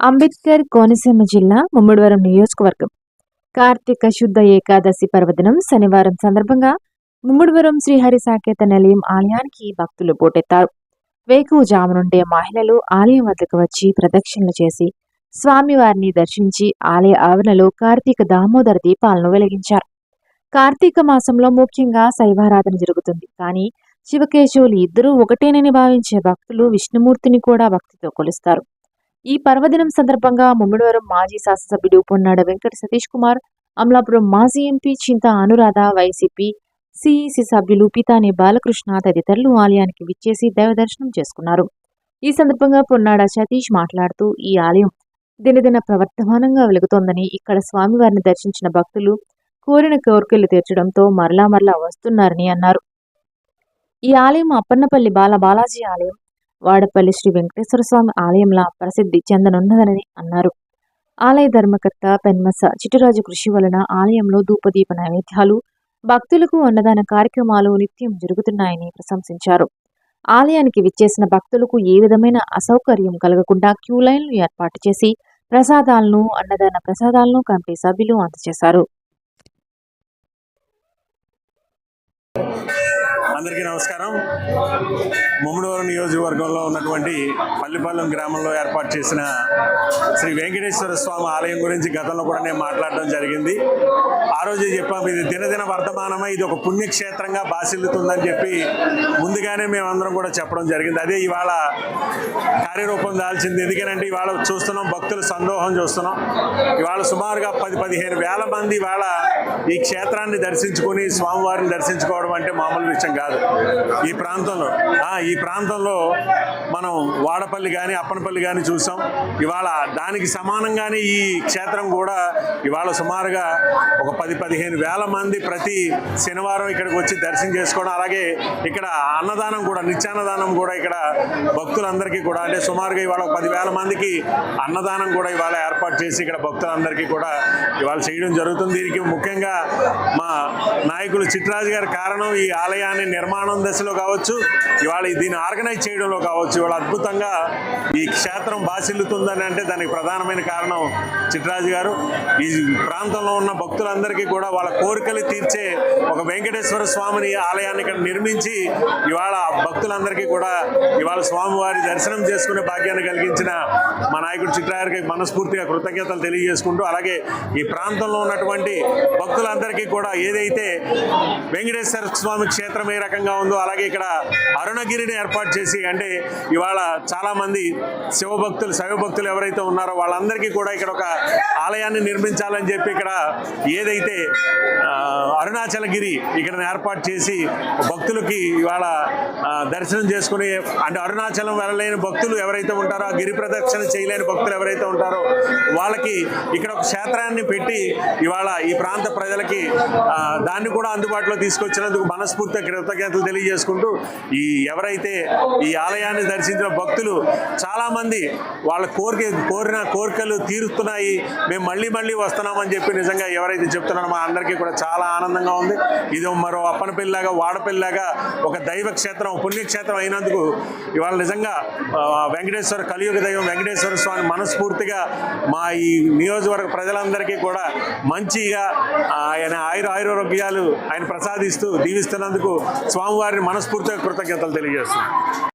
అంబేద్కర్ కోనసీమ జిల్లా ముమ్మడివరం నియోజకవర్గం. కార్తీక శుద్ధ ఏకాదశి పర్వదినం శనివారం సందర్భంగా ముమ్మడివరం శ్రీహరి సాకేత నిలయం ఆలయానికి భక్తులు పోటెత్తారు. వేకువజాము నుండే మహిళలు ఆలయం వద్దకు వచ్చి ప్రదక్షిణలు చేసి స్వామివారిని దర్శించి ఆలయ ఆవరణలో కార్తీక దామోదర దీపాలను వెలిగించారు. కార్తీక మాసంలో ముఖ్యంగా శైవారాధన జరుగుతుంది. కానీ శివకేశవులు ఇద్దరూ ఒకటేనని భావించే భక్తులు విష్ణుమూర్తిని కూడా భక్తితో కొలుస్తారు. ఈ పర్వదినం సందర్భంగా ముమ్మిడివరం మాజీ శాసనసభ్యుడు పొన్నాడ వెంకట సతీష్ కుమార్ అమలాపురం మాజీ ఎంపీ చింత అనురాధ వైసీపీ సిఈసి సభ్యులు పితాని బాలకృష్ణ తదితరులు ఆలయానికి విచ్చేసి దైవ దర్శనం చేసుకున్నారు. ఈ సందర్భంగా పొన్నాడ సతీష్ మాట్లాడుతూ ఈ ఆలయం దినదిన ప్రవర్తమానంగా వెలుగుతోందని ఇక్కడ స్వామివారిని దర్శించిన భక్తులు కోరిన కోరికలు తీర్చడంతో మరలా మరలా వస్తున్నారని అన్నారు. ఈ ఆలయం అప్పన్నపల్లి బాల బాలాజీ ఆలయం వాడపల్లి శ్రీ వెంకటేశ్వర స్వామి ఆలయంలా ప్రసిద్ధి చెందనున్నదని అన్నారు. ఆలయ ధర్మకర్త పెన్మస చిట్టురాజు కృషి వలన ఆలయంలో ధూపదీప నైవేద్యాలు భక్తులకు అన్నదాన కార్యక్రమాలు నిత్యం జరుగుతున్నాయని ప్రశంసించారు. ఆలయానికి విచ్చేసిన భక్తులకు ఏ విధమైన అసౌకర్యం కలగకుండా క్యూ లైన్లు ఏర్పాటు చేసి ప్రసాదాలను అన్నదాన ప్రసాదాలను కమిటీ సభ్యులు అందజేశారు. అందరికీ నమస్కారం. ముమ్మడివరం నియోజకవర్గంలో ఉన్నటువంటి పల్లిపాలెం గ్రామంలో ఏర్పాటు చేసిన శ్రీ వెంకటేశ్వర స్వామి ఆలయం గురించి గతంలో కూడా నేను మాట్లాడడం జరిగింది. ఆ రోజే చెప్పాము ఇది దినదిన వర్తమానమై ఇది ఒక పుణ్యక్షేత్రంగా బాసిల్లుతుందని చెప్పి ముందుగానే మేమందరం కూడా చెప్పడం జరిగింది. అదే ఇవాళ కార్యరూపం దాల్చింది. ఎందుకనంటే ఇవాళ చూస్తున్నాం భక్తుల సందోహం చూస్తున్నాం. ఇవాళ సుమారుగా పది పదిహేను వేల మంది ఇవాళ ఈ క్షేత్రాన్ని దర్శించుకొని స్వామివారిని దర్శించుకోవడం అంటే మామూలు విషయం కాదు. ఈ ప్రాంతంలో ఈ ప్రాంతంలో మనం వాడపల్లి కానీ అప్పనపల్లి కానీ చూసాం. ఇవాళ దానికి సమానంగానే ఈ క్షేత్రం కూడా ఇవాళ సుమారుగా ఒక పది పదిహేను వేల మంది ప్రతి శనివారం ఇక్కడికి వచ్చి దర్శనం చేసుకోవడం అలాగే ఇక్కడ అన్నదానం కూడా నిత్యాన్నదానం కూడా ఇక్కడ భక్తులందరికీ కూడా అంటే సుమారుగా ఇవాళ ఒక పదివేల మందికి అన్నదానం కూడా ఇవాళ ఏర్పాటు చేసి ఇక్కడ భక్తులందరికీ కూడా ఇవాళ చేయడం జరుగుతుంది. దీనికి ముఖ్యంగా మా నాయకులు చిట్రాజు గారి కారణం ఈ ఆలయాన్ని నిర్మాణం దశలో కావచ్చు ఇవాళ దీన్ని ఆర్గనైజ్ చేయడంలో కావచ్చు ఇవాళ అద్భుతంగా ఈ క్షేత్రం బాసిల్లుతుందని అంటే దానికి ప్రధానమైన కారణం చిట్రాజు గారు. ఈ ప్రాంతంలో ఉన్న భక్తులందరికీ కూడా వాళ్ళ కోరికలు తీర్చే ఒక వెంకటేశ్వర స్వామిని ఆలయాన్ని ఇక్కడ నిర్మించి ఇవాళ భక్తులందరికీ కూడా ఇవాళ స్వామివారి దర్శనం చేసుకునే భాగ్యాన్ని కలిగించిన మా నాయకుడు చిట్రాజుకి మనస్ఫూర్తిగా కృతజ్ఞతలు తెలియజేసుకుంటూ అలాగే ఈ ప్రాంతంలో ఉన్నటువంటి భక్తులందరికీ కూడా ఏదైతే వెంకటేశ్వర స్వామి క్షేత్రం ఏ రకంగా ఉందో అలాగే ఇక్కడ అరుణగిరిని ఏర్పాటు చేసి అంటే ఇవాళ చాలామంది శివభక్తులు శైవభక్తులు ఎవరైతే ఉన్నారో వాళ్ళందరికీ కూడా ఇక్కడ ఒక ఆలయాన్ని నిర్మించాలని చెప్పి ఇక్కడ ఏదైతే అరుణాచలగిరి ఇక్కడ ఏర్పాటు చేసి భక్తులకి ఇవాళ దర్శనం చేసుకుని అంటే అరుణాచలం వెళ్ళలేని భక్తులు ఎవరైతే ఉంటారో ఆ గిరి ప్రదక్షిణ చేయలేని భక్తులు ఎవరైతే ఉంటారో వాళ్ళకి ఇక్కడ ఒక క్షేత్రాన్ని పెట్టి ఇవాళ ఈ ప్రాంత ప్రజలకి దాన్ని కూడా అందుబాటులో తీసుకొచ్చినందుకు మనస్ఫూర్తిగా కృతజ్ఞతలు తెలియజేసుకుంటూ ఈ ఎవరైతే ఈ ఆలయాన్ని దర్శించిన భక్తులు చాలామంది వాళ్ళ కోరిక కోరిన కోరికలు తీరుతున్నాయి మేము మళ్ళీ మళ్ళీ వస్తున్నామని చెప్పి నిజంగా ఎవరైతే చెప్తున్నారో మా అందరికీ కూడా చాలా ఆనందంగా ఉంది. ఇది మరో అప్పనపల్లిలాగా వాడపల్లిలాగా ఒక దైవ క్షేత్రం పుణ్యక్షేత్రం అయినందుకు ఇవాళ నిజంగా వెంకటేశ్వర కలియుగ దైవం వెంకటేశ్వర స్వామి మనస్ఫూర్తిగా మా ఈ నియోజకవర్గ ప్రజలందరికీ కూడా మంచిగా ఆయన ఆయుర ఆయురోగ్యాలు ఆయన ప్రసాదిస్తూ దీవిస్తున్నందుకు స్వామివారిని మనస్ఫూర్తిగా కృతజ్ఞతలు తెలియజేస్తున్నాను